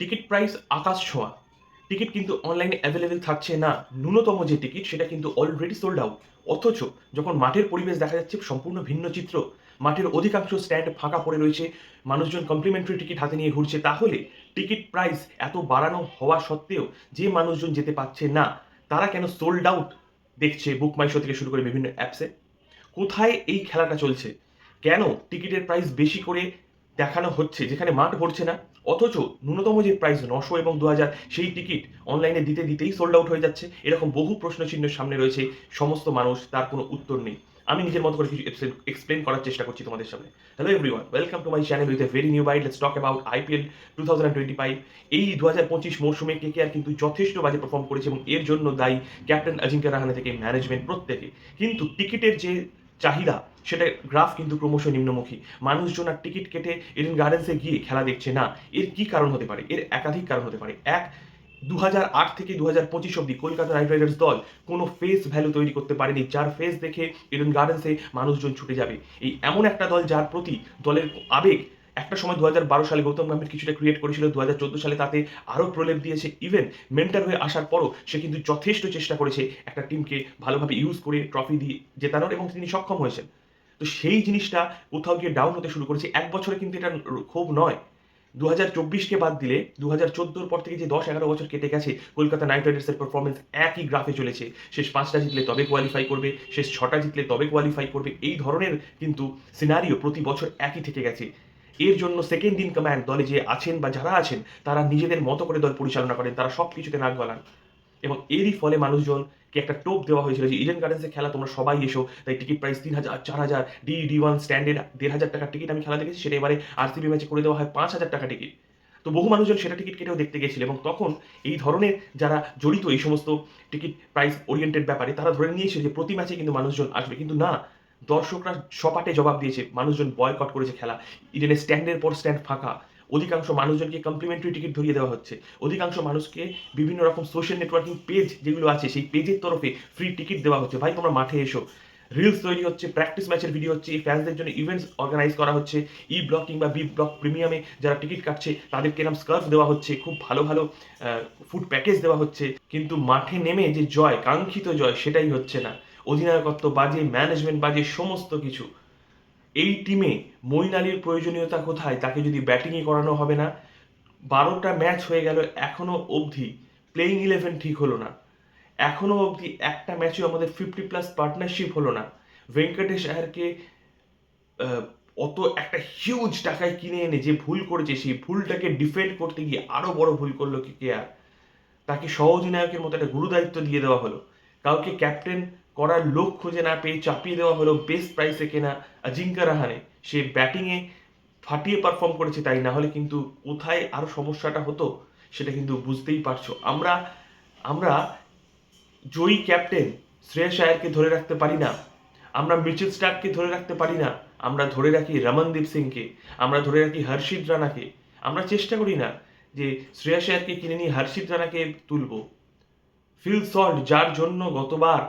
Ticket price আকাশ ছোঁয়া। Ticket কিন্তু অনলাইনে অ্যাভেলেবেল থাকছে না। ন্যূনতম যে টিকিট, সেটা কিন্তু অলরেডি সোল্ড আউট অথচ যখন মাঠের পরিবেশ দেখা যাচ্ছে, সম্পূর্ণ ভিন্ন চিত্র। মাঠের অধিকাংশ স্ট্যান্ড ফাঁকা পড়ে রয়েছে। মানুষজন কমপ্লিমেন্টারি টিকিট হাতে নিয়ে ঘুরছে। তাহলে টিকিট প্রাইস এত বাড়ানো হওয়া সত্ত্বেও যে মানুষজন যেতে পারছে না, তারা কেন সোল্ড আউট দেখছে বুক মাইশো থেকে শুরু করে বিভিন্ন অ্যাপসে কোথায় এই খেলাটা চলছে? কেন টিকিটের প্রাইস বেশি করে দেখানো হচ্ছে, যেখানে মাঠ ভরছে না। অথচ ন্যূনতম যে প্রাইস নশো এবং দু হাজার, সেই টিকিট অনলাইনে দিতে দিতেই সোল্ড আউট হয়ে যাচ্ছে। এরকম বহু প্রশ্ন চিহ্ন সামনে রয়েছে সমস্ত মানুষ, তার কোনো উত্তর নেই। আমি নিজের মতো করে কিছু এক্সপ্লেন করার চেষ্টা করছি তোমাদের সামনে। Hello everyone welcome to my channel with a very new bite let's talk about IPL two thousand twenty five এই দু হাজার পঁচিশ মৌসুমে কে কে আর কিন্তু যথেষ্ট বাজে পারফর্ম করেছে এবং এর জন্য দায়ী ক্যাপ্টেন অজিঙ্ক্য রাহানে থেকে ম্যানেজমেন্ট প্রত্যেকে। কিন্তু টিকিটের যে চাহিদা, সেটা গ্রাফ কিন্তু ক্রমশ নিম্নমুখী। মানুষজন আর টিকিট কেটে এডেন গার্ডেন্সে গিয়ে খেলা দেখছে, না, এর কি কারণ হতে পারে? এর একাধিক কারণ হতে পারে। এক দু আট থেকে দু হাজার পঁচিশ অব্দি কলকাতা নাইট রাইডার্স দল কোনো ফেস ভ্যালু তৈরি করতে পারেনি, যার ফেস দেখে ইডেন গার্ডেন্সে মানুষজন ছুটে যাবে। এই এমন একটা দল যার প্রতি দলের আবেগ একটা সময় দু হাজার বারো সালে গৌতম গম্ভীর কিছুটা ক্রিয়েট করেছিল দু হাজার চোদ্দ সালে তাতে আরও প্রলেপ দিয়েছে ইভেন মেন্টার হয়ে আসার পরও সে কিন্তু যথেষ্ট চেষ্টা করেছে একটা টিমকে ভালোভাবে ইউজ করে ট্রফি দিয়ে জেতানোর এবং তিনি সক্ষম হয়েছেন। তো সেই জিনিসটা কোথাও গিয়ে ডাউন হতে শুরু করেছে। এক বছরে কিন্তু এটা খুব নয়। দু হাজার চব্বিশকে বাদ দিলে দু হাজার চোদ্দোর পর থেকে যে দশ এগারো বছর কেটে গেছে, কলকাতা নাইট রাইডার্সের পারফরমেন্স একই গ্রাফে চলেছে। শেষ পাঁচটা জিতলে তবে কোয়ালিফাই করবে, শেষ ছটা জিতলে তবে কোয়ালিফাই করবে। এই ধরনের কিন্তু সিনারিও প্রতি বছর একই থেকে গেছে। এর জন্য সেকেন্ড ইন কমান্ড দলে যে আছেন বা যারা আছেন, তারা নিজেদের মতো করে দল পরিচালনা করেন, তারা সব কিছুতে নাক গলান। এবং এরই ফলে মানুষজনকে একটা টোপ দেওয়া হয়েছিল যে ইডেন গার্ডেন্সে খেলা, তোমরা সবাই এসো। তাই টিকিট প্রাইস তিন হাজার চার হাজার ডি ডি ওয়ান স্ট্যান্ডার্ড দেড় হাজার টাকার টিকিট আমি খেলা দেখেছি, সেটা এবারে আরসিবি ম্যাচে করে দেওয়া হয় পাঁচ হাজার টাকা টিকিট তো বহু মানুষজন সেটা টিকিট কেটেও দেখতে গেছিল এবং তখন এই ধরনের যারা জড়িত এই সমস্ত টিকিট প্রাইস ওরিয়েন্টেড ব্যাপারে তারা ধরে নিয়েছে যে, প্রতি ম্যাচে কিন্তু মানুষজন আসবে। কিন্তু না দর্শকরা সপাটে জবাব দিয়েছে, মানুষজন বয়কট করেছে খেলা। ইডেনের স্ট্যান্ডের পর স্ট্যান্ড ফাঁকা। অধিকাংশ মানুষজনকে কমপ্লিমেন্টারি টিকিট ধরিয়ে দেওয়া হচ্ছে। অধিকাংশ মানুষকে বিভিন্ন রকম সোশ্যাল নেটওয়ার্কিং পেজ যেগুলো আছে, সেই পেজের তরফে ফ্রি টিকিট দেওয়া হচ্ছে। ভাই, তোমরা মাঠে এসো। রিলস তৈরি হচ্ছে প্র্যাকটিস ম্যাচের ভিডিও হচ্ছে, এই ফ্যান্সদের জন্য ইভেন্টস অর্গানাইজ করা হচ্ছে। ই ব্লক কিংবা বি ব্লক প্রিমিয়ামে যারা টিকিট কাটছে, তাদেরকে এরকম স্কার্ফ দেওয়া হচ্ছে, খুব ভালো ভালো ফুড প্যাকেজ দেওয়া হচ্ছে। কিন্তু মাঠে নেমে যে জয়, কাঙ্ক্ষিত জয়, সেটাই হচ্ছে না। অধিনায়কত্ব বাজে ম্যানেজমেন্ট বাজে, সমস্ত কিছু। এই টিমে মইন আলীর প্রয়োজনীয়তা কোথায়? তাকে যদি ব্যাটিংই করানো হবে না, বারোটা ম্যাচ হয়ে গেল এখনও অবধি প্লেইং ইলেভেন ঠিক হলো না। এখনও অবধি একটা ম্যাচেও আমাদের ফিফটি প্লাস পার্টনারশিপ হলো না। ভেঙ্কটেশ আয়ারকে অত একটা হিউজ টাকায় কিনে এনে যে ভুল করেছে, সেই ভুলটাকে ডিফেন্ড করতে গিয়ে আরও বড় ভুল করল কে কে আর? তাকে সহ অধিনায়কের মতো একটা গুরুদায়িত্ব দিয়ে দেওয়া হলো। কাউকে ক্যাপ্টেন করার লোক খুঁজে না পেয়ে চাপিয়ে দেওয়া হলো বেস্ট প্রাইসে কেনা অজিঙ্কা রাহানে। সে ব্যাটিংয়ে ফাটিয়ে পারফর্ম করেছে তাই, না হলে কিন্তু কোথায় আরও সমস্যাটা হতো সেটা কিন্তু বুঝতেই পারছ। আমরা আমরা জয়ী ক্যাপ্টেন শ্রেয়স আয়ারকে ধরে রাখতে পারি না। আমরা মিচেল স্টার্ককে ধরে রাখতে পারি না। আমরা ধরে রাখি রমনদীপ সিংকে। আমরা ধরে রাখি হর্ষিত রানাকে। আমরা চেষ্টা করি না যে শ্রেয়স আয়ারকে কিনে নিয়ে হর্ষিত রানাকে তুলব। ফিল সল্ট, যার জন্য গতবার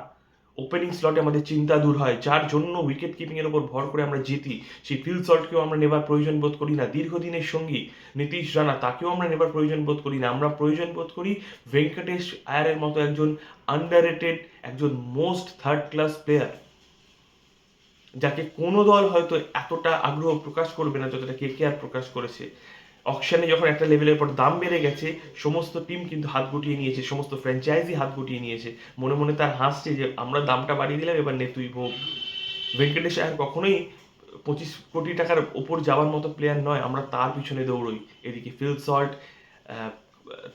ওপেনিং স্লটে আমাদের চিন্তা দূর হয়। যার জন্য উইকেট কিপিংয়ের ওপর ভর করে আমরা জিতি। সেই ফিল সল্টকেও আমরা নেবার প্রয়োজন বোধ করি না। দীর্ঘদিনের সঙ্গী নীতিশ রানা, তাকেও আমরা নেবার প্রয়োজন বোধ করি না। আমরা প্রয়োজন বোধ করি ভেঙ্কটেশ আয়ারের মতো একজন আন্ডার একজন মোস্ট থার্ড ক্লাস প্লেয়ার যাকে কোনো দল হয়তো এতটা আগ্রহ প্রকাশ করবে না যতটা কে কে আর প্রকাশ করেছে। অকশনে যখন একটা লেভেলের পর দাম বেড়ে গেছে, সমস্ত টিম কিন্তু হাত গুটিয়ে নিয়েছে, সমস্ত ফ্র্যাঞ্চাইজি হাত গুটিয়ে নিয়েছে। মনে মনে তার হাসছে যে, আমরা দামটা বাড়িয়ে দিলাম, এবার নে তুই ভোগ। ভেঙ্কটেশ আয়ার কখনোই পঁচিশ কোটি টাকার ওপর যাওয়ার মতো প্লেয়ার নয়, আমরা তার পিছনে দৌড়ই। এদিকে ফিল সল্ট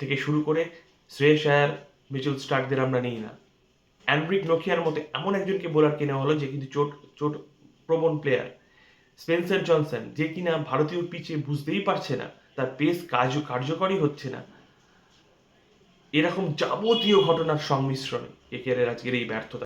থেকে শুরু করে শ্রেয়স আয়ার মিচেল স্টার্কদের আমরা নিই না। অ্যান্ড্রিক নোকিয়ার মতো এমন একজনকে বোলার কেনা হলো যে কিন্তু চোট চোট প্রবণ প্লেয়ার স্পেন্সার জনসন যে কিনা ভারতীয় পিচে বুঝতেই পারছে না, তার পেস কাজ কার্যকরী হচ্ছে না। এরকম যাবতীয় ঘটনার সংমিশ্রণে একের আজকের এই ব্যর্থতা।